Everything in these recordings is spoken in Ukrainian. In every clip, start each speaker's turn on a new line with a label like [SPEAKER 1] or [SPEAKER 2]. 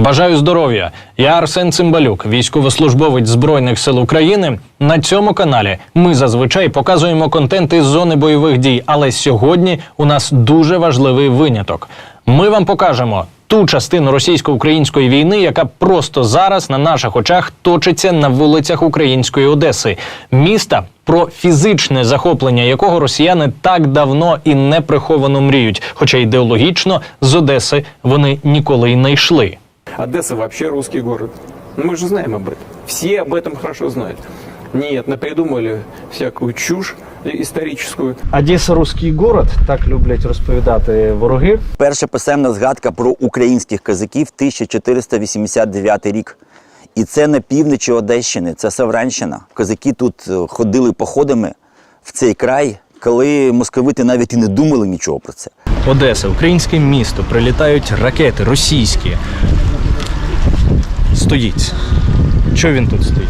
[SPEAKER 1] Бажаю здоров'я! Я Арсен Цимбалюк, військовослужбовець Збройних сил України. На цьому каналі ми зазвичай показуємо контент із зони бойових дій, але сьогодні у нас дуже важливий виняток. Ми вам покажемо ту частину російсько-української війни, яка просто зараз на наших очах точиться на вулицях української Одеси, міста, про фізичне захоплення якого росіяни так давно і неприховано мріють, хоча ідеологічно з Одеси вони ніколи й не йшли.
[SPEAKER 2] Одесса вообще русский город. Ну, Мы же знаем об этом. Все об этом хорошо знают. Нет, напридумали всякую чушь историческую.
[SPEAKER 1] Одеса русський город, так люблять розповідати вороги.
[SPEAKER 3] Перша писемна згадка про українських козаків 1489 рік. І це на півночі Одещини, це Савранщина. Козаки тут е, ходили походами в цей край, коли московити навіть і не думали нічого про це.
[SPEAKER 1] Одеса, українське місто, прилітають ракети російські. Стоїть. Що він тут стоїть?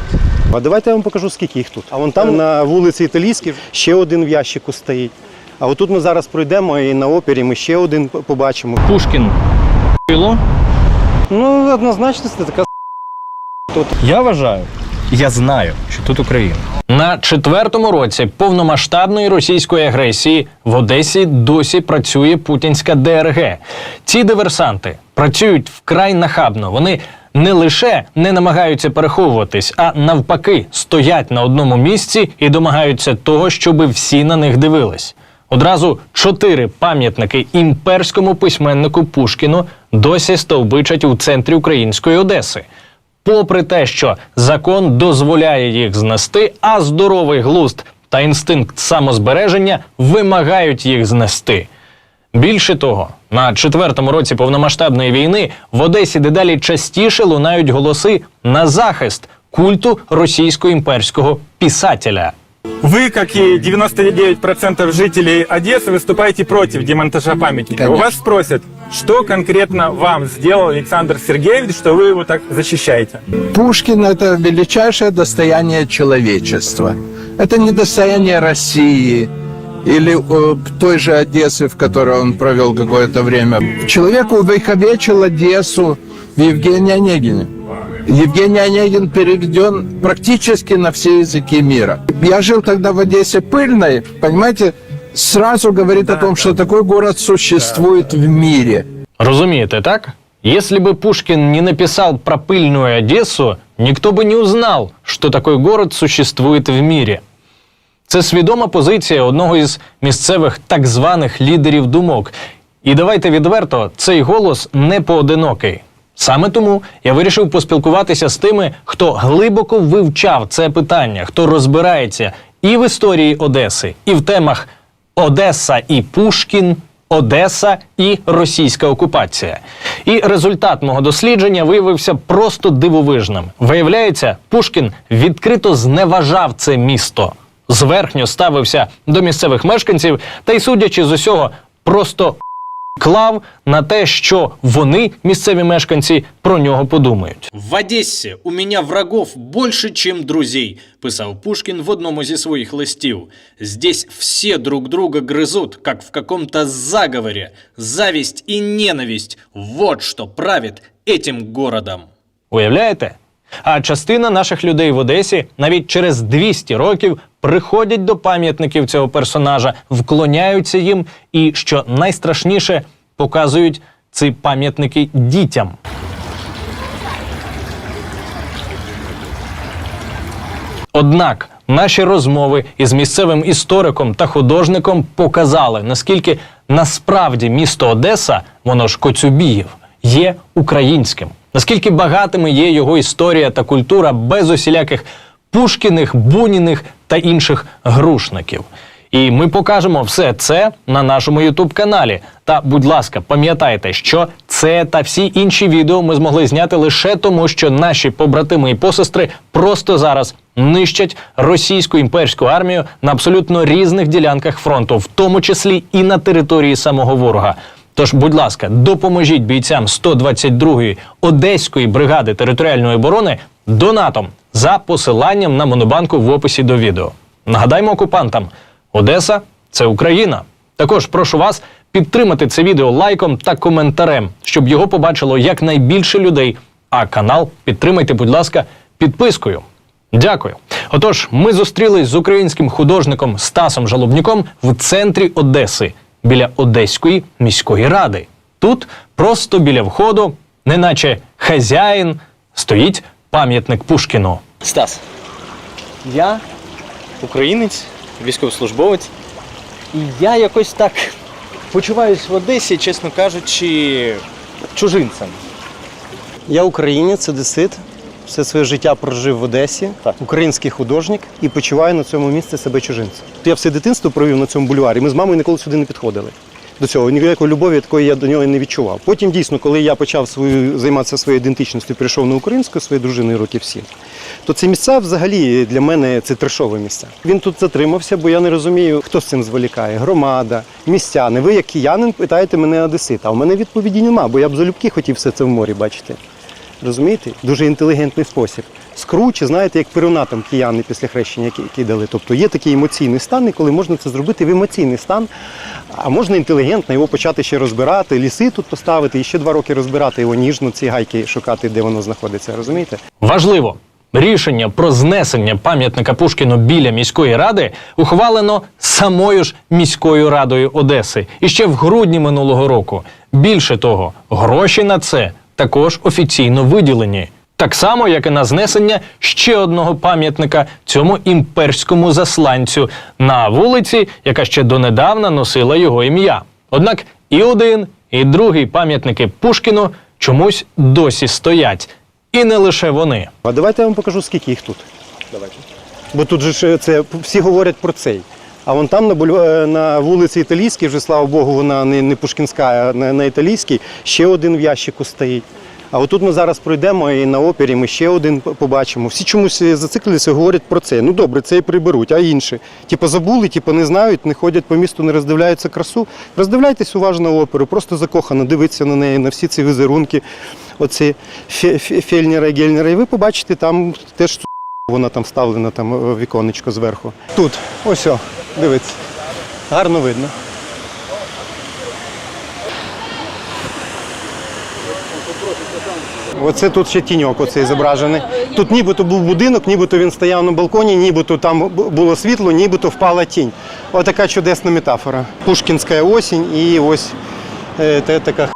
[SPEAKER 4] А давайте я вам покажу, скільки їх тут. А вон там на вулиці Італійській ще один в ящику стоїть. А отут ми зараз пройдемо і на опері ми ще один побачимо.
[SPEAKER 1] Пушкін пило.
[SPEAKER 4] Ну, однозначно, це така
[SPEAKER 1] Я вважаю, я знаю, що тут Україна. На четвертому році повномасштабної російської агресії в Одесі досі працює путінська ДРГ. Ці диверсанти працюють вкрай нахабно. Вони не лише не намагаються переховуватись, а навпаки стоять на одному місці і домагаються того, щоби всі на них дивились. Одразу чотири пам'ятники імперському письменнику Пушкіну досі стовбичать у центрі української Одеси попри те, що закон дозволяє їх знести, а здоровий глузд та інстинкт самозбереження вимагають їх знести. Більше того, на четвертому році повномасштабної війни в Одесі дедалі частіше лунають голоси на захист культу російсько імперського писателя.
[SPEAKER 5] Вы, как и 99% жителей Одессы, выступаете против демонтажа памятника. У вас спросят, что конкретно вам сделал Александр Сергеевич, что вы его так защищаете?
[SPEAKER 6] Пушкин – это величайшее достояние человечества. Это не достояние России Или э, той же Одессы, в которой он провел какое-то время. Человек увековечил Одессу в Евгении Онегине. Евгений Онегин переведен практически на все языки мира. Я жил тогда в Одессе пыльной, понимаете, сразу говорит о том, что такой город существует в мире.
[SPEAKER 1] Розумієте, так? Если бы Пушкин не написал про пыльную Одессу, никто бы не узнал, что такой город существует в мире. Це свідома позиція одного із місцевих так званих лідерів думок. І давайте відверто, цей голос не поодинокий. Саме тому я вирішив поспілкуватися з тими, хто глибоко вивчав це питання, хто розбирається і в історії Одеси, і в темах Одеса і Пушкін, Одеса і російська окупація. І результат мого дослідження виявився просто дивовижним. Виявляється, Пушкін відкрито зневажав це місто, зверхньо ставився до місцевих мешканців та й, судячи з усього, просто клав на те, що вони, місцеві мешканці, про нього подумають.
[SPEAKER 7] В Одессе у меня врагов больше, чем друзей, писав Пушкін в одному зі своїх листів. Здесь все друг друга грызут, как в каком-то заговоре. Зависть и ненависть – вот что правит этим городом.
[SPEAKER 1] Уявляєте? А частина наших людей в Одесі навіть через 200 років приходять до пам'ятників цього персонажа, вклоняються їм і, що найстрашніше, показують ці пам'ятники дітям. Однак наші розмови із місцевим істориком та художником показали, наскільки насправді місто Одеса, воно ж Коцюбіїв, є українським. Наскільки багатими є його історія та культура без усіляких Пушкіних, Буніних та інших грушників. І ми покажемо все це на нашому Ютуб каналі. Та, будь ласка, пам'ятайте, що це та всі інші відео ми змогли зняти лише тому, що наші побратими і посестри просто зараз нищать російську імперську армію на абсолютно різних ділянках фронту, в тому числі і на території самого ворога. Тож, будь ласка, допоможіть бійцям 122-ї Одеської бригади територіальної оборони донатом за посиланням на монобанку в описі до відео. Нагадаймо окупантам: Одеса це Україна. Також прошу вас підтримати це відео лайком та коментарем, щоб його побачило якнайбільше людей. А канал підтримайте, будь ласка, підпискою. Дякую. Отож, ми зустрілись з українським художником Стасом Жалобнюком в центрі Одеси біля Одеської міської ради. Тут, просто біля входу, неначе хазяїн, стоїть пам'ятник Пушкіну.
[SPEAKER 8] Стас, я українець, військовослужбовець, і я якось так почуваюсь в Одесі, чесно кажучи, чужинцем.
[SPEAKER 4] Я українець, одесит. Все своє життя прожив в Одесі,
[SPEAKER 8] Так.
[SPEAKER 4] український художник і почуваю на цьому місці себе чужинцем. Я все дитинство провів на цьому бульварі. Ми з мамою ніколи сюди не підходили. До цього ніякої любові такої я до нього не відчував. Потім дійсно, коли я почав свою займатися своєю ідентичністю, прийшов на українську своєю дружиною років сім, то ці місця взагалі для мене це трешові місця. Він тут затримався, бо я не розумію, хто з цим зволікає. Громада, містяни. Ви, як киянин, питаєте мене одесита, а в мене відповіді нема, бо я б залюбки хотів все це в морі бачити. Розумієте? Дуже інтелігентний спосіб. Скруче, знаєте, як перунатом кияни після хрещення ки- кидали. Тобто є такий емоційний стан, і коли можна це зробити в емоційний стан, а можна інтелігентно його почати ще розбирати, ліси тут поставити і ще два роки розбирати його ніжно, ці гайки шукати, де воно знаходиться. Розумієте?
[SPEAKER 1] Важливо. Рішення про знесення пам'ятника Пушкіну біля міської ради ухвалено самою ж міською радою Одеси і ще в грудні минулого року. Більше того, гроші на це також офіційно виділені. Так само, як і на знесення ще одного пам'ятника цьому імперському засланцю на вулиці, яка ще донедавна носила його ім'я. Однак і один, і другий пам'ятники Пушкіну чомусь досі стоять. І не лише вони.
[SPEAKER 4] А давайте я вам покажу, скільки їх тут. Давайте. Бо тут же ж це всі говорять про цей. А вон там на, бульва- е, на вулиці Італійській, вже слава Богу, вона не, не Пушкінська, а на, на Італійській, ще один в ящику стоїть. А отут ми зараз пройдемо і на опері ми ще один побачимо. Всі чомусь е, зациклилися, говорять про це. Ну добре, це і приберуть, а інші. Типу забули, типу не знають, не ходять по місту, не роздивляються красу. Роздивляйтесь уважно оперу, просто закохано, дивіться на неї, на всі ці візерунки, оці фе- фе- фельнера і гельнера. І ви побачите, там теж вона там вставлена там е, віконечко зверху. Тут, ось, о, дивіться. Гарно видно. Оце тут ще тіньок оцей зображений. Тут нібито був будинок, нібито він стояв на балконі, нібито там було світло, нібито впала тінь. Отака чудесна метафора. Пушкінська осінь і ось е, та, така х-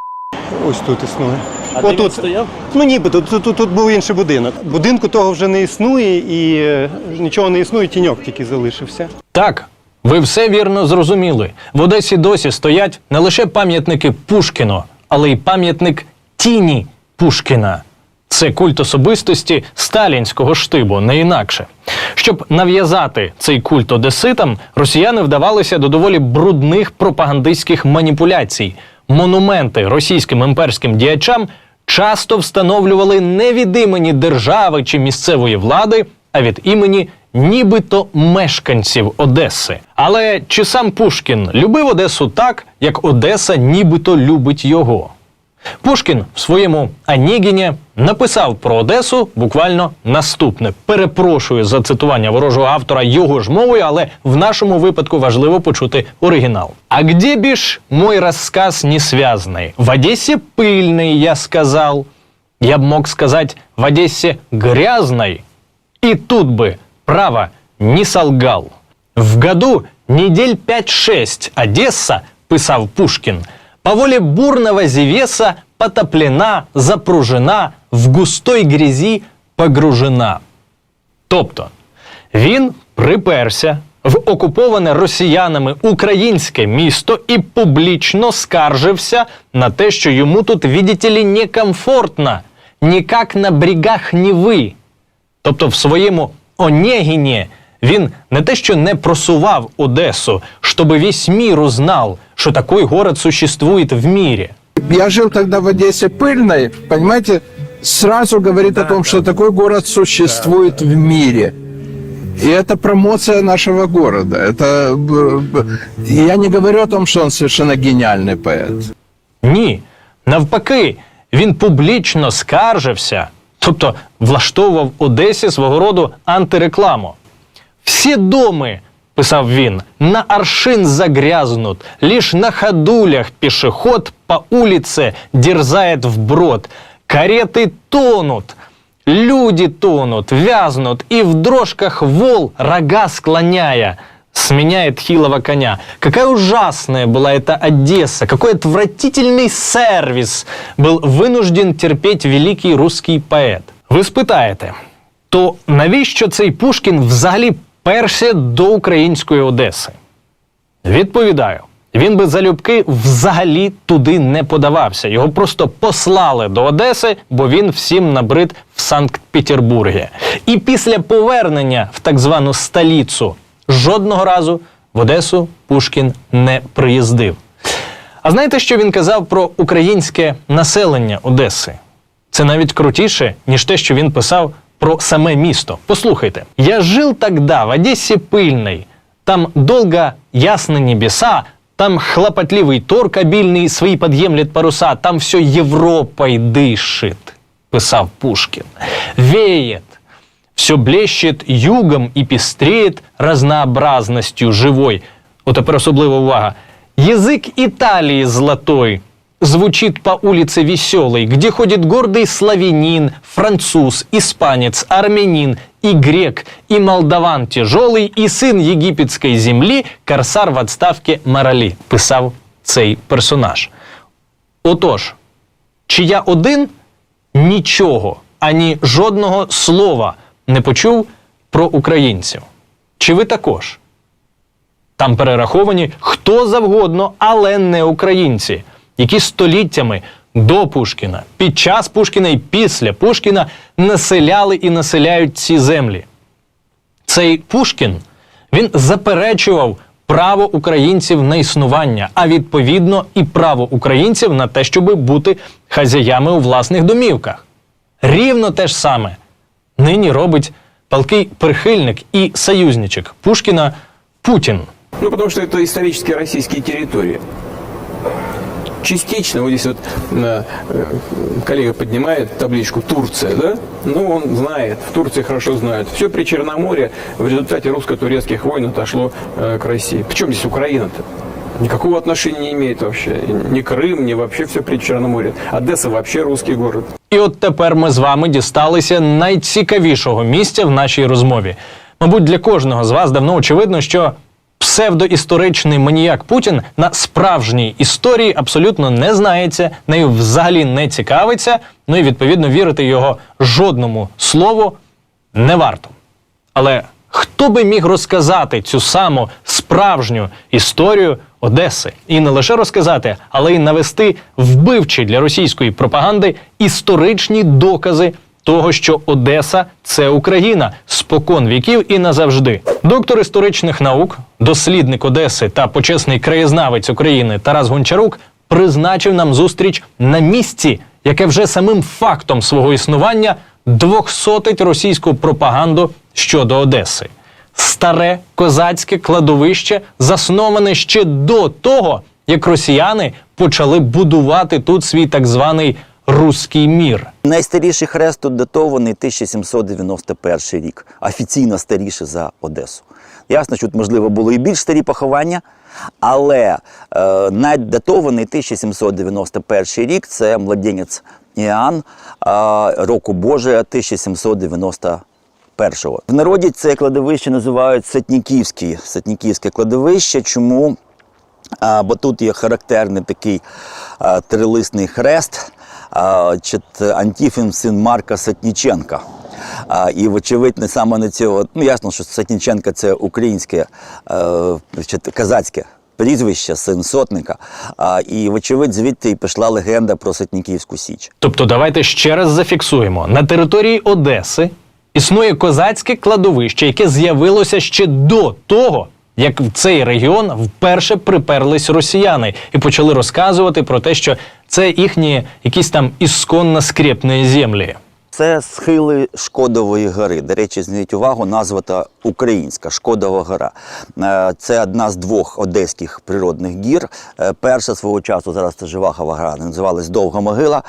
[SPEAKER 4] ось тут існує.
[SPEAKER 8] А де він
[SPEAKER 4] Отут.
[SPEAKER 8] стояв?
[SPEAKER 4] Ну ніби тут, тут, тут був інший будинок. Будинку того вже не існує і е, нічого не існує, тіньок тільки залишився.
[SPEAKER 1] Так, ви все вірно зрозуміли. В Одесі досі стоять не лише пам'ятники Пушкіну, але й пам'ятник тіні Пушкіна. Це культ особистості сталінського штибу, не інакше. Щоб нав'язати цей культ одеситам, росіяни вдавалися до доволі брудних пропагандистських маніпуляцій. Монументи російським імперським діячам часто встановлювали не від імені держави чи місцевої влади, а від імені нібито мешканців Одеси. Але чи сам Пушкін любив Одесу так, як Одеса нібито любить його? Пушкін в своєму Анігіні написав про Одесу буквально наступне. Перепрошую за цитування ворожого автора його ж мовою, але в нашому випадку важливо почути оригінал. А где бишь мой рассказ несвязный? В Одессе пыльный, я сказал. Я б мог сказать, в Одессе грязной. И тут бы, право, не солгал. В году недель 5-6 Одесса, писав Пушкин, по воле бурного Зевеса потоплена, запружена, в густой грязі погружена. Тобто він приперся в окуповане росіянами українське місто і публічно скаржився на те, що йому тут, видите ли, некомфортно, ніяк на брігах Ніви. Тобто в своєму Онєгіні він не те, що не просував Одесу, щоб весь мир узнал, що такий город существует в мире.
[SPEAKER 6] Я жил тогда в Одессе пыльной, понимаете, сразу говорит о том, что такой город существует в мире. И это промоция нашего города. Это б- б- я не говорю о том, что он совершенно гениальный поэт.
[SPEAKER 1] Ні. Навпаки, він публічно скаржився, тобто влаштовував Одесі свого роду антирекламу. Всі доми писав він, на аршин загрязнут, лишь на ходулях пешеход по улице дерзает вброд, кареты тонут, люди тонут, вязнут, и в дрожках вол, рога склоняя, сменяет хилого коня. Какая ужасная была эта Одесса, какой отвратительный сервис был вынужден терпеть великий русский поет. Ви спитаєте, то навіщо цей Пушкін взагалі перся до української Одеси? Відповідаю. Він би залюбки взагалі туди не подавався. Його просто послали до Одеси, бо він всім набрид в Санкт-Петербургі. І після повернення в так звану столицю жодного разу в Одесу Пушкін не приїздив. А знаєте, що він казав про українське населення Одеси? Це навіть крутіше, ніж те, що він писав про саме місто. Послухайте, я жив тогда в Одессе пыльной. Там долго ясны небеса, там хлопотливый торг обильный свои подъемлет паруса, там все Европой дышит, писав Пушкин. Веет, все блещет югом і пестреет разнообразностью живой. От тепер особлива увага. Язык Италии золотой звучит по улице веселой, где ходит гордый славянин, француз, испанец, армянин, и грек, и молдаван тяжелый, и сын египетской земли, корсар в отставке Маралі, писав цей персонаж. Отож, чи я один нічого, ані жодного слова не почув про українців? Чи ви також? Там перераховані хто завгодно, але не українці, які століттями до Пушкіна, під час Пушкіна і після Пушкіна населяли і населяють ці землі. Цей Пушкін він заперечував право українців на існування, а відповідно і право українців на те, щоб бути хазяями у власних домівках. Рівно те ж саме нині робить палкий прихильник і союзничок Пушкіна Путін.
[SPEAKER 2] Ну, потому что это исторические российские территории Частично, вот здесь вот э, э, коллега поднимает табличку Турция, да? Ну, он знает, в Турции хорошо знают. Все при Черноморье в результате русско-турецких войн отошло э, к России. Причем здесь Украина-то? Никакого отношения не имеет вообще. Ни Крым, ни вообще все при Черноморье. Одесса вообще русский город.
[SPEAKER 1] І от тепер ми з вами дісталися найцікавішого місця в нашій розмові. Мабуть, для кожного з вас давно очевидно, що псевдоісторичний маніяк Путін на справжній історії абсолютно не знається, нею взагалі не цікавиться. Ну і відповідно вірити його жодному слову не варто. Але хто би міг розказати цю саму справжню історію Одеси? І не лише розказати, але й навести вбивчі для російської пропаганди історичні докази того, що Одеса це Україна спокон віків і назавжди. Доктор історичних наук, дослідник Одеси та почесний краєзнавець України Тарас Гончарук призначив нам зустріч на місці, яке вже самим фактом свого існування двохсотить російську пропаганду щодо Одеси. Старе козацьке кладовище засноване ще до того, як росіяни почали будувати тут свій так званий руський мір.
[SPEAKER 3] Найстаріший хрест тут датований 1791 рік, офіційно старіший за Одесу. Ясно, що тут, можливо, було і більш старі поховання, але е, найдатований 1791 рік це младенець Іоанн е, року Божия 1791. В народі це кладовище називають Сатніківське, Сатніківське кладовище. Чому? А, бо тут є характерний такий а, трилисний хрест, а, чит, Антіфін син Марка Сатніченка. А, і, вочевидь, не саме на цього, ну ясно, що Сатніченка це українське е, казацьке прізвище, син сотника. А, і, вочевидь, звідти і пішла легенда про Сатніківську Січ.
[SPEAKER 1] Тобто, давайте ще раз зафіксуємо: на території Одеси існує козацьке кладовище, яке з'явилося ще до того, як в цей регіон вперше приперлись росіяни і почали розказувати про те, що це їхні якісь там ісконно скрепні землі.
[SPEAKER 3] Це схили Шкодової гори. До речі, зверніть увагу, назва та українська Шкодова гора. Е, Це одна з двох одеських природних гір. Е, Перша свого часу, зараз це Живахова гора, називалась Довга могила.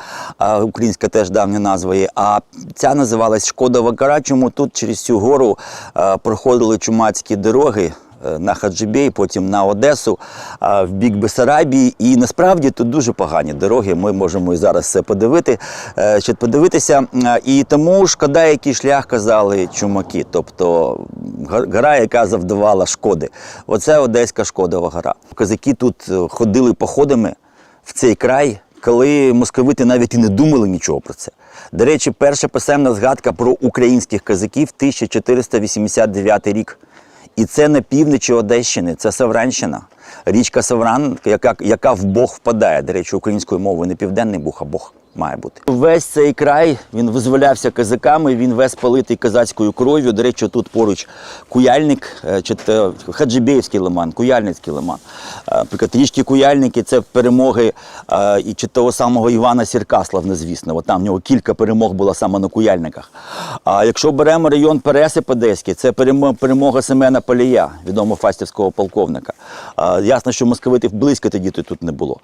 [SPEAKER 3] Українська теж давня назва є. А ця називалась Шкодова гора. Чому тут через цю гору е, проходили чумацькі дороги. Е, на Хаджибей, потім на Одесу, в бік Бесарабії. І насправді тут дуже погані дороги. Ми можемо і зараз це подивити, е, подивитися. І тому шкода, який шлях казали чумаки, тобто гора, яка завдавала шкоди. Оце Одеська Шкодова гора. Козаки тут е, ходили походами в цей край, коли московити навіть і не думали нічого про це. До речі, перша писемна згадка про українських козаків 1489 рік. І це на півночі Одещини, це Савранщина. Річка Савран, яка, яка в Бог впадає. До речі, українською мовою не південний Бог, а Бог має бути. Весь цей край він визволявся козаками, він весь политий козацькою кров'ю. До речі, тут поруч Куяльник, е, чи те Хаджибєївський лиман, Куяльницький лиман. Е, Наприклад, річки Куяльники це перемоги е, і чи того самого Івана Сірка, славнозвісного. Там в нього кілька перемог було саме на Куяльниках. А якщо беремо район Пересип Одеський, це перемога Семена Полія, відомого фастівського полковника. Ясно, що московитів близько тоді тут не було.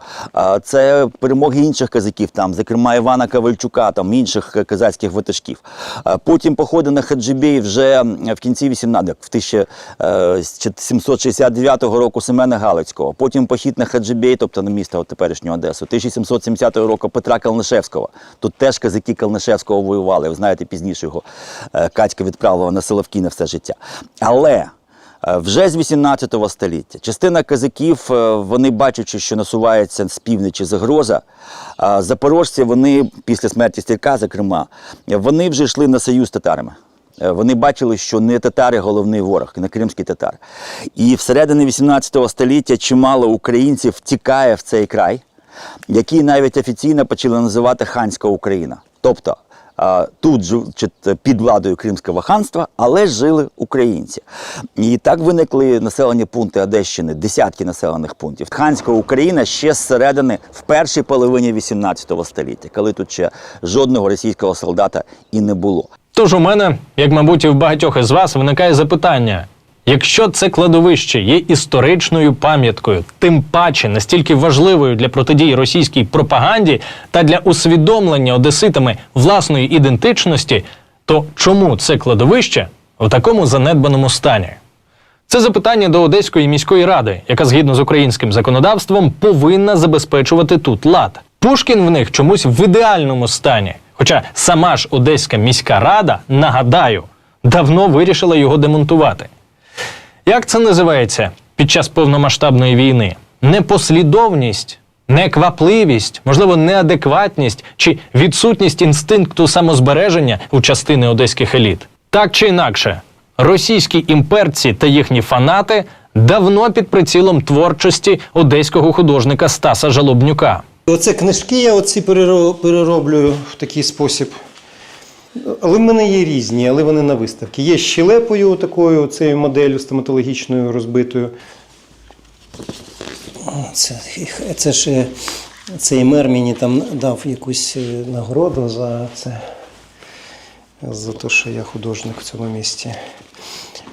[SPEAKER 3] Це перемоги інших казаків, там, зокрема Івана Ковальчука, там інших казацьких ватажків. А Потім походи на Хаджибей вже в кінці 18 в 1769 року Семена Галицького. Потім похід на Хаджибей, тобто на місто от теперішнього Одесу, 1770 року Петра Калнишевського. Тут теж казаки Калнишевського воювали. Ви знаєте, пізніше його е, Катька відправила на Соловки на все життя. Але е, вже з 18 століття частина казаків, е, вони бачачи, що насувається з півночі загроза, запорожці, вони після смерті Стірка, зокрема, вони вже йшли на союз з татарами. Е, Вони бачили, що не татари головний ворог, не кримський татар. І всередині 18 століття чимало українців тікає в цей край, який навіть офіційно почали називати ханська Україна. Тобто тут жив під владою Кримського ханства, але жили українці. І так виникли населені пункти Одещини, десятки населених пунктів. Ханська Україна ще зсередини в першій половині 18 століття, коли тут ще жодного російського солдата і не було.
[SPEAKER 1] Тож у мене, як мабуть, і в багатьох із вас, виникає запитання: якщо це кладовище є історичною пам'яткою, тим паче настільки важливою для протидії російській пропаганді та для усвідомлення одеситами власної ідентичності, то чому це кладовище в такому занедбаному стані? Це запитання до Одеської міської ради, яка згідно з українським законодавством повинна забезпечувати тут лад. Пушкін в них чомусь в ідеальному стані. Хоча сама ж Одеська міська рада, нагадаю, давно вирішила його демонтувати. Як це називається під час повномасштабної війни? Непослідовність, неквапливість, можливо, неадекватність чи відсутність інстинкту самозбереження у частини одеських еліт. Так чи інакше, російські імперці та їхні фанати давно під прицілом творчості одеського художника Стаса Жалобнюка.
[SPEAKER 4] Оце книжки я оці переро- перероблюю в такий спосіб. Але в мене є різні, але вони на виставці. Є щелепою такою, цією моделлю стоматологічною розбитою. Це, це ж е, цей мер мені там дав якусь е, нагороду за це, за те, що я художник в цьому місті.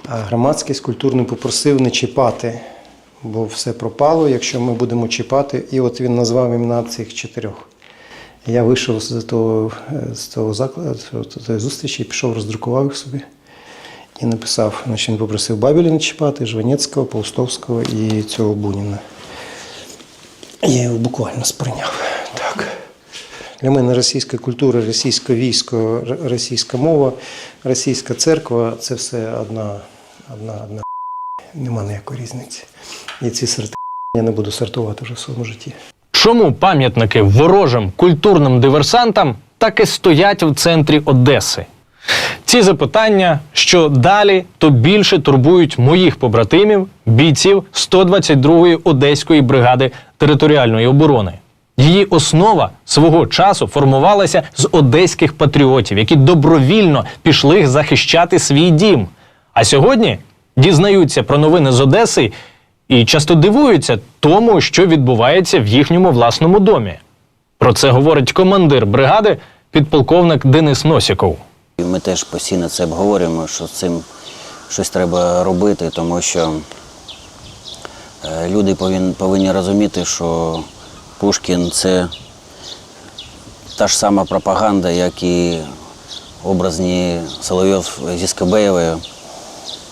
[SPEAKER 4] А громадськість культурно попросив не чіпати, бо все пропало, якщо ми будемо чіпати. І от він назвав імена цих чотирьох. Я вийшов з того, з того закладу, з тої зустрічі, пішов, роздрукував їх собі і написав. Значить, він попросив Бабіля не чіпати, Жванецького, Паустовського і цього Буніна. Я його буквально сприйняв. Так. Для мене російська культура, російське військо, російська мова, російська церква це все одна, одна, одна. Нема ніякої різниці. І ці сорти я не буду сортувати вже в своєму житті.
[SPEAKER 1] Чому пам'ятники ворожим культурним диверсантам так і стоять в центрі Одеси? Ці запитання, що далі, то більше турбують моїх побратимів, бійців 122-ї Одеської бригади територіальної оборони. Її основа свого часу формувалася з одеських патріотів, які добровільно пішли захищати свій дім. А сьогодні дізнаються про новини з Одеси і часто дивуються тому, що відбувається в їхньому власному домі. Про це говорить командир бригади, підполковник Денис Носіков.
[SPEAKER 9] Ми теж постійно це обговорюємо, що з цим щось треба робити, тому що е, люди повинні розуміти, що Пушкін це та ж сама пропаганда, як і образні Соловйов зі Скабеєвою,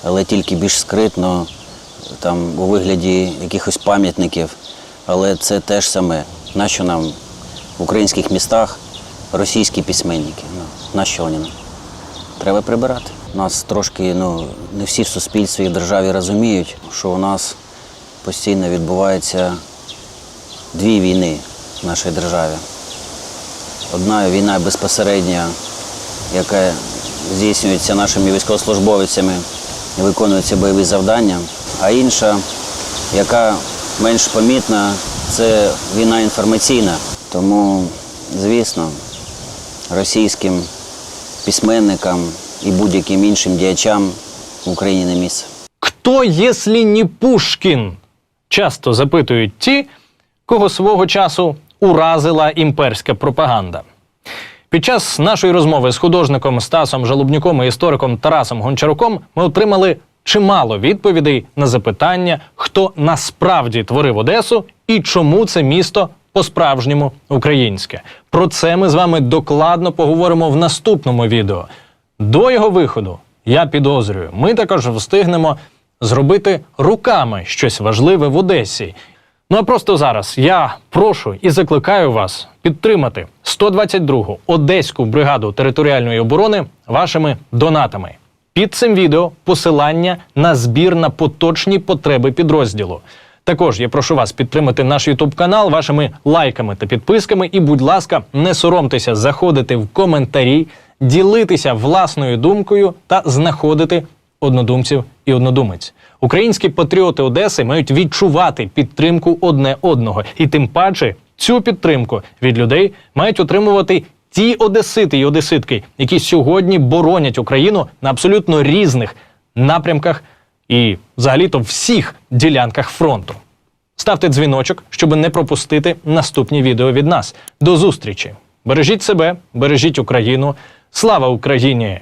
[SPEAKER 9] але тільки більш скритно, там у вигляді якихось пам'ятників, але це теж саме. Нащо нам в українських містах російські письменники? Ну, нащо вони нам? Треба прибирати. Нас трошки ну, не всі в суспільстві і в державі розуміють, що у нас постійно відбуваються дві війни в нашій державі. Одна війна безпосередня, яка здійснюється нашими військовослужбовцями і виконуються бойові завдання, а інша, яка менш помітна, це війна інформаційна. Тому, звісно, російським письменникам і будь-яким іншим діячам в Україні не місце.
[SPEAKER 1] Хто, якщо не Пушкін? Часто запитують ті, кого свого часу уразила імперська пропаганда. Під час нашої розмови з художником Стасом Жалубнюком і істориком Тарасом Гончаруком ми отримали чимало відповідей на запитання, хто насправді творив Одесу і чому це місто по-справжньому українське. Про це ми з вами докладно поговоримо в наступному відео. До його виходу, я підозрюю, ми також встигнемо зробити руками щось важливе в Одесі. Ну а просто зараз я прошу і закликаю вас підтримати 122-гу Одеську бригаду територіальної оборони вашими донатами. Під цим відео посилання на збір на поточні потреби підрозділу. Також я прошу вас підтримати наш YouTube канал вашими лайками та підписками. І, будь ласка, не соромтеся заходити в коментарі, ділитися власною думкою та знаходити однодумців і однодумець. Українські патріоти Одеси мають відчувати підтримку одне одного, і тим паче цю підтримку від людей мають отримувати ті одесити і одеситки, які сьогодні боронять Україну на абсолютно різних напрямках і взагалі-то всіх ділянках фронту. Ставте дзвіночок, щоб не пропустити наступні відео від нас. До зустрічі! Бережіть себе, бережіть Україну. Слава Україні!